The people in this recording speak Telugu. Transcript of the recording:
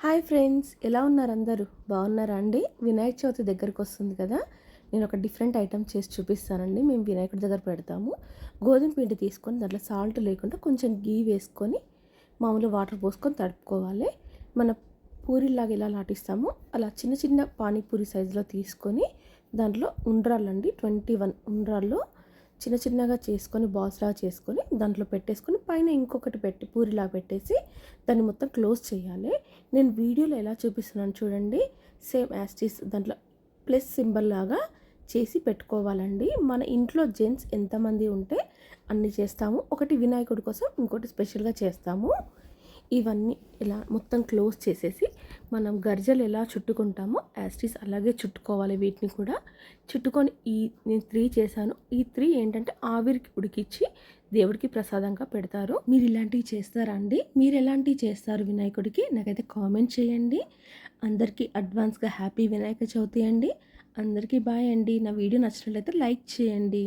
హాయ్ ఫ్రెండ్స్ ఎలా ఉన్నారు అందరూ? బాగున్నారా అండి? వినాయక చవితి దగ్గరకు వస్తుంది కదా? నేను ఒక డిఫరెంట్ ఐటమ్ చేసి చూపిస్తానండి. మేము వినాయకుడి దగ్గర పెడతాము. గోధుమ పిండి తీసుకొని దాంట్లో సాల్ట్ లేకుండా కొంచెం గీ వేసుకొని మామూలు వాటర్ పోసుకొని తడుపుకోవాలి. మన పూరిలాగా ఎలా లాటిస్తామో అలా చిన్న చిన్న పానీపూరి సైజులో తీసుకొని దాంట్లో ఉండ్రాళ్ళండి ట్వంటీ వన్ ఉండ్రాల్లో చిన్న చిన్నగా చేసుకొని బాస్లా చేసుకొని దాంట్లో పెట్టేసుకొని పైన ఇంకొకటి పెట్టి పూరిలా పెట్టేసి దాన్ని మొత్తం క్లోజ్ చేయాలి. నేను వీడియోలో ఎలా చూపిస్తున్నాను చూడండి. సేమ్ యాస్టీస్ దాంట్లో ప్లస్ సింబల్ లాగా చేసి పెట్టుకోవాలండి. మన ఇంట్లో జెంట్స్ ఎంతమంది ఉంటే అన్ని చేస్తాము. ఒకటి వినాయకుడి కోసం ఇంకోటి స్పెషల్గా చేస్తాము. ఇవన్నీ ఇలా మొత్తం క్లోజ్ చేసేసి మనం గర్జలు ఎలా చుట్టుకుంటామో యాస్టీస్ అలాగే చుట్టుకోవాలి వీటిని కూడా. చుట్టుకొని ఈ నేను త్రీ చేశాను. ఈ త్రీ ఏంటంటే ఆవిరికి ఉడికిచ్చి దేవుడికి ప్రసాదంగా పెడతారు. మీరు ఇలాంటివి చేస్తారా అండి? మీరు ఎలాంటివి చేస్తారు వినాయకుడికి? నాకైతే కామెంట్ చేయండి. అందరికీ అడ్వాన్స్గా హ్యాపీ వినాయక చవితి అండి. అందరికీ బాయ్ అండి. నా వీడియో నచ్చినట్లయితే లైక్ చేయండి.